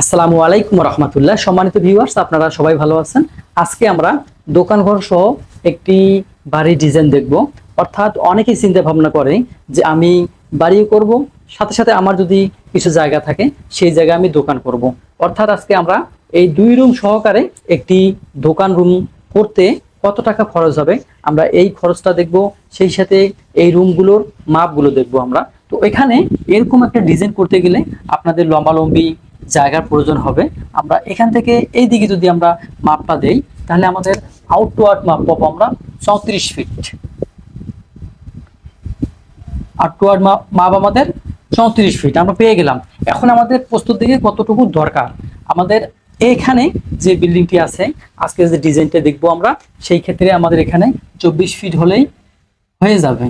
আসসালামু আলাইকুম রহমতুল্লাহ। সম্মানিত ভিউয়ার্স আপনারা সবাই ভালো আছেন? আজকে আমরা দোকানঘর সহ একটি বাড়ির ডিজাইন দেখব। অর্থাৎ অনেকেই চিন্তা ভাবনা করে যে আমি বাড়ি করব, সাথে সাথে আমার যদি কিছু জায়গা থাকে, সেই জায়গায় আমি দোকান করব। অর্থাৎ আজকে আমরা এই দুই রুম সহকারে একটি দোকান রুম করতে কত টাকা খরচ হবে, আমরা এই খরচটা দেখব, সেই সাথে এই রুমগুলোর মাপগুলো দেখব আমরা। তো এখানে এরকম একটা ডিজাইন করতে গেলে আপনাদের লম্বালম্বি জায়গার প্রয়োজন হবে। আমরা এখান থেকে এই দিকে যদি আমরা মাপটা দেই, তাহলে আমাদের আউটওয়ার্ড মাপ পাবো আমরা চৌত্রিশ ফিট আউটওয়ার্ড মাপ আমাদের চৌত্রিশ ফিট আমরা পেয়ে গেলাম। এখন আমাদের প্রস্তুত দিকে কতটুকু দরকার। আমাদের এখানে যে বিল্ডিংটি আছে, আজকে যে ডিজাইনটা দেখব আমরা, সেই ক্ষেত্রে আমাদের এখানে চব্বিশ ফিট হলেই হয়ে যাবে।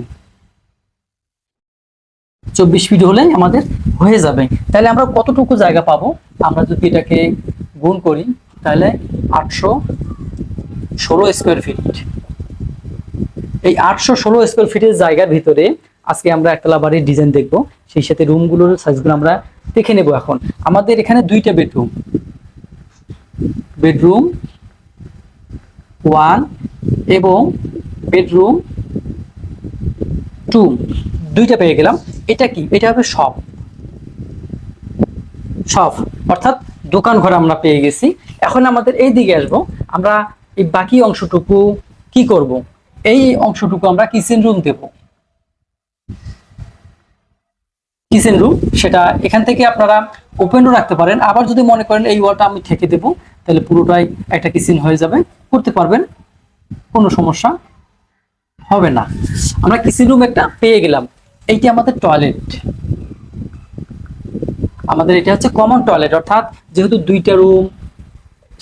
চব্বিশ ফিট হলেই আমাদের হয়ে যাবে। তাহলে আমরা কতটুকু জায়গা পাবো? আমরা যদি এটাকে গুণ করি, তাহলে আটশো ষোলো স্কোয়ার ফিট এই আটশো ষোলো স্কোয়ার ফিটের জায়গার ভিতরে আজকে আমরা একতলা বাড়ির ডিজাইন দেখব। সেই সাথে রুমগুলোর সাইজগুলো আমরা দেখে নেব এখন। আমাদের এখানে দুইটা বেডরুম বেডরুম ওয়ান এবং বেডরুম টু দুইটা পেয়ে গেলাম। এটা কি? এটা হবে সব। সব। অর্থাৎ দোকান ঘর আমরা পেয়ে গেছি। এখন আমাদের এই দিকে আসব। আমরা এই বাকি অংশটুকু কি করব? এই অংশটুকু আমরা কিচেন রুম দেব। কিচেন রুম সেটা এখান থেকে আপনারা ওপেনও রাখতে পারেন। আবার যদি মনে করেন এই ওয়ালটা আমি ঠেকে দেব, তাহলে পুরোটাই একটা কিচেন হয়ে যাবে। করতে পারবেন, কোনো সমস্যা হবে না। আমরা কিচেন রুম একটা পেয়ে গেলাম। এইটি আমাদের টয়লেট আমাদের এটা হচ্ছে কমন টয়লেট অর্থাৎ যেহেতু দুইটা রুম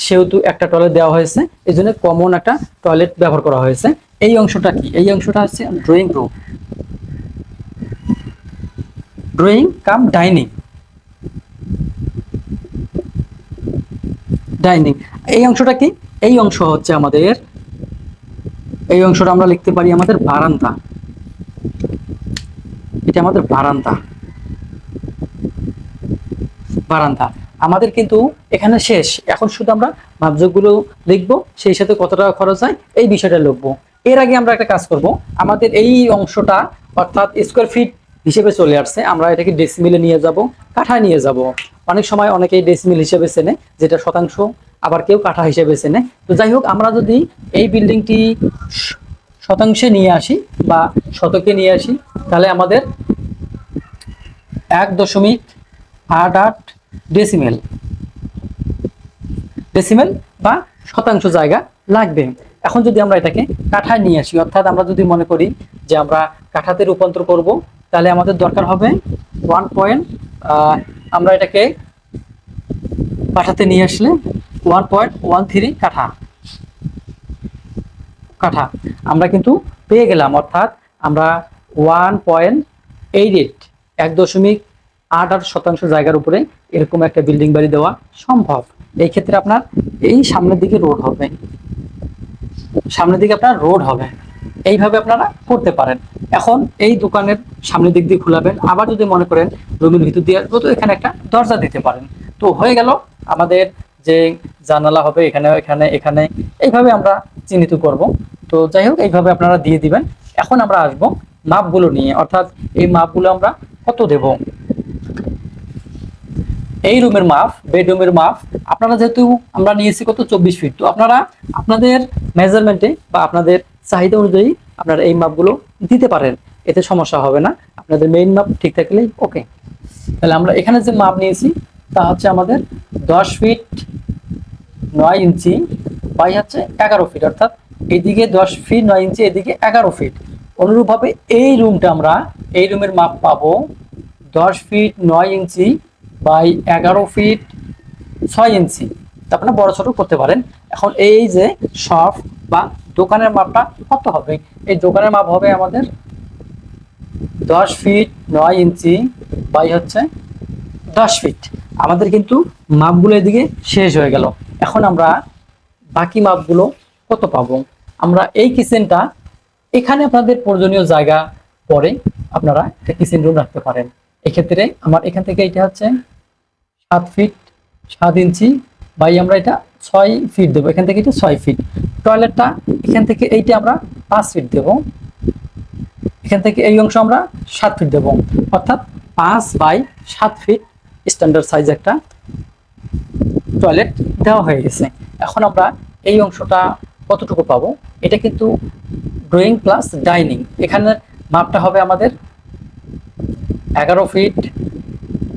সেহেতু একটা টয়লেট দেওয়া হয়েছে এই জন্য কমন একটা টয়লেট ব্যবহার করা হয়েছে। এই অংশটা কি? এই অংশটা হচ্ছে drawing room drawing cum dining dining এই অংশটা কি? এই অংশ হচ্ছে আমাদের, এই অংশটা আমরা লিখতে পারি আমাদের বারান্দা। এটা আমাদের বারান্দা। বারান্দা। আমাদের কিন্তু এখানে শেষ। এখন শুধু আমরা মাপযোগগুলো লিখব, সেই সাথে কত টাকা খরচ হয়, এই বিষয়টা লিখব। এর আগে আমরা একটা কাজ করব। আমাদের এই অংশটা, অর্থাৎ স্কোয়ার ফিট হিসেবে চলে আসছে। আমরা এটাকে ডেসিমিলে নিয়ে যাব কাঠা নিয়ে যাব। অনেক সময় অনেকেই ডেসিমিল হিসেবে চেনে, যেটা শতাংশ, আবার কেউ কাঠা হিসেবে চেনে। তো যাই হোক, আমরা যদি এই বিল্ডিংটি শতাংশে নিয়ে আসি বা শতকে নিয়ে আসি তাহলে আমাদের এক দশমিক আট আট ডেসিমেল ডেসিমেল বা শতাংশ জায়গা লাগবে। এখন যদি আমরা এটাকে কাঠায় নিয়ে আসি, অর্থাৎ আমরা যদি মনে করি যে আমরা কাঠাতে রূপান্তর করব, তাহলে আমাদের দরকার হবে ওয়ান পয়েন্ট আমরা এটাকে কাঠাতে নিয়ে আসলে ওয়ান পয়েন্ট ওয়ান থ্রি কাঠা। কাঠা। আমরা কিন্তু পেয়ে গেলাম, অর্থাৎ আমরা ওয়ান পয়েন্ট এইট এইট, এক দশমিক আট আট শতাংশ জায়গার উপরে এরকম একটা বিল্ডিং বাড়ি দেওয়া সম্ভব। এই ক্ষেত্রে আপনার এই সামনের দিকে রোড হবে। সামনের দিকে আপনার রোড হবে। এইভাবে আপনারা করতে পারেন। এখন এই দোকানের সামনের দিক দিয়ে খুলাবেন। আবার যদি মনে করেন রুমের ভিতর দিয়ে তো এখানে একটা দরজা দিতে পারেন। তো হয়ে গেল আমাদের যে জানালা হবে, এখানে এখানে এখানে। এইভাবে আমরা চিহ্নিত করব। তো যাই হোক, এইভাবে আপনারা দিয়ে দিবেন। এখন আমরা আসব মাপগুলো নিয়ে, অর্থাৎ এই মাপগুলো আমরা কত দেব? এই রুমের মাপ, বেডরুমের মাপ, আপনারা যেহেতু আমরা নিয়েছি কত? চব্বিশ ফিট। তো আপনারা আপনাদের মেজারমেন্টে বা আপনাদের চাহিদা অনুযায়ী আপনারা এই মাপগুলো দিতে পারেন। এতে সমস্যা হবে না। আপনাদের মেইন মাপ ঠিক থাকলেই ওকে তাহলে আমরা এখানে যে মাপ নিয়েছি, তা হচ্ছে আমাদের দশ ফিট নয় ইঞ্চি বাই হচ্ছে এগারো ফিট, অর্থাৎ এদিকে দশ ফিট নয় ইঞ্চি, এদিকে এগারো ফিট। অনুরূপভাবে এই রুমটা আমরা, এই রুমের মাপ পাবো দশ ফিট নয় ইঞ্চি বাই এগারো ফিট ছয় ইঞ্চি। তা আপনারা বড় ছোট করতে পারেন। এখন এই যে শপ বা দোকানের মাপটা কত হবে? এই দোকানের মাপ হবে আমাদের দশ ফিট নয় ইঞ্চি বাই হচ্ছে দশ ফিট। আমাদের কিন্তু মাপগুলো এদিকে শেষ হয়ে গেল। এখন আমরা বাকি মাপগুলো কত পাবো? আমরা এই কিচেনটা এখানে আপনাদের প্রয়োজনীয় জায়গা পরে আপনারা একটা কিচেন রুম রাখতে পারেন। এক্ষেত্রে আমার এখান থেকে এটা হচ্ছে সাত ফিট সাত ইঞ্চি বাই আমরা এটা ছয় ফিট দেবো। এখান থেকে এটা ছয় ফিট টয়লেটটা এখান থেকে এইটা আমরা পাঁচ ফিট দেবো। এখান থেকে এই অংশ আমরা সাত ফিট দেবো। অর্থাৎ পাঁচ বাই সাত ফিট স্ট্যান্ডার্ড সাইজ একটা টয়লেট দেওয়া হয়ে গেছে। এখন আমরা এই অংশটা কতটুকু পাবো? এটা কিন্তু ড্রয়িং প্লাস ডাইনিং। এখানে মাপটা হবে আমাদের এগারো ফিট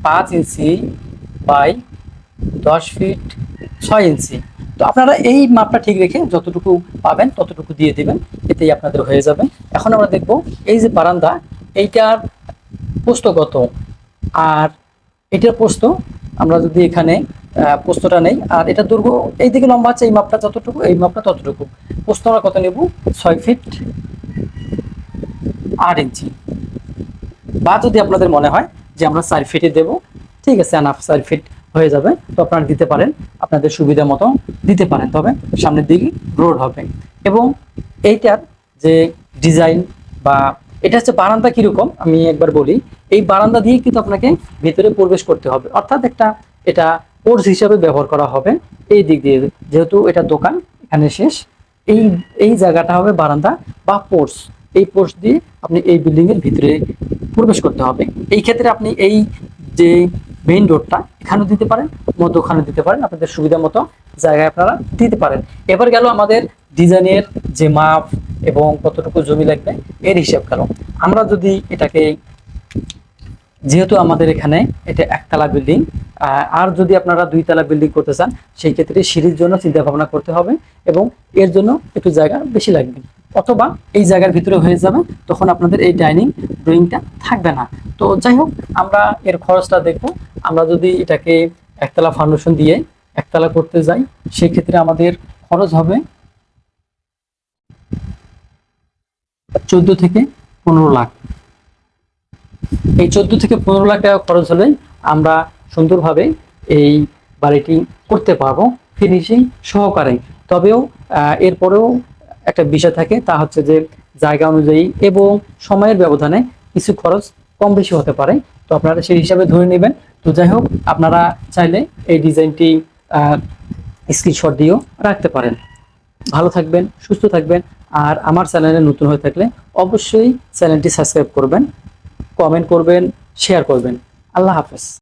পাঁচ ইঞ্চি বাই দশ ফিট ছয় ইঞ্চি। তো আপনারা এই মাপটা ঠিক রেখে যতটুকু পাবেন ততটুকু দিয়ে দিবেন, এতেই আপনাদের হয়ে যাবে। এখন আমরা দেখব এই যে বারান্দা, এইটার পোস্ত কত? আর এটার পোস্ত আমরা যদি এখানে পোস্তটা নেই। আর এটা দৈর্ঘ্য এই দিকে লম্বা আছে, এই মাপটা যতটুকু, এই মাপটা ততটুকু। পোস্ত আমরা কত নেব? ছয় ফিট আট ইঞ্চি। বা যদি আপনাদের মনে হয় যে আমরা চার ফিটে দেব, ঠিক আছে, আনাফ চার ফিট হয়ে যাবে, তো আপনারা দিতে পারেন। আপনাদের সুবিধা মতো দিতে পারেন, তবে সামনের দিকে রোড হবে। এবং এইটার যে ডিজাইন বা এটা হচ্ছে বারান্দা কীরকম, আমি একবার বলি, এই বারান্দা দিয়ে কিন্তু আপনাকে ভিতরে প্রবেশ করতে হবে। অর্থাৎ একটা, এটা কোর্স হিসাবে ব্যবহার করা হবে। এই দিক দিয়ে যেহেতু এটা দোকান এখানে শেষ, এই এই জায়গাটা হবে বারান্দা বা পোর্স। এই পোর্স দিয়ে আপনি এই বিল্ডিং এর ভিতরে প্রবেশ করতে হবে। এই ক্ষেত্রে আপনি এই যে মেইন রোডটা এখানেও দিতে পারেন মধ্য ওখানে দিতে পারেন। আপনাদের সুবিধা মতো জায়গায় আপনারা দিতে পারেন। এবার গেল আমাদের ডিজাইনের যে মাপ এবং কতটুকু জমি লাগবে, এর হিসাব গেল। আমরা যদি এটাকে, যেহেতু আমাদের এখানে এটা একতলা বিল্ডিং আর যদি আপনারা দুইতলা বিল্ডিং করতে চান, সেই ক্ষেত্রে সিঁড়ির জন্য চিন্তা ভাবনা করতে হবে এবং এর জন্য একটু জায়গা বেশি লাগবে। অথবা এই জায়গার ভিতরে হয়ে যাবে, তখন আপনাদের এই ডাইনিং ড্রয়িংটা থাকবে না। তো যাই হোক, আমরা এর খরচটা দেখব। আমরা যদি এটাকে একতলা ফাউন্ডেশন দিয়ে একতলা করতে যাই, সেই ক্ষেত্রে আমাদের খরচ হবে চোদ্দ থেকে পনেরো লাখ। এই চোদ্দ থেকে পনেরো লাখ টাকা খরচ হলে আমরা সুন্দরভাবে এই বাড়িটি করতে পারব ফিনিশিং সহকারে। তবেও এরপরেও একটা বিষয় থাকে, তা হচ্ছে যে জায়গা অনুযায়ী এবং সময়ের ব্যবধানে কিছু খরচ কম বেশি হতে পারে। তো আপনারা সেই হিসাবে ধরে নেবেন। তো যাই হোক, আপনারা চাইলে এই ডিজাইনটি স্ক্রিনশট দিয়েও রাখতে পারেন। ভালো থাকবেন, সুস্থ থাকবেন। আর আমার চ্যানেলে নতুন হয়ে থাকলে অবশ্যই চ্যানেলটি সাবস্ক্রাইব করবেন, কমেন্ট করবেন শেয়ার করবেন। আল্লাহ হাফেজ।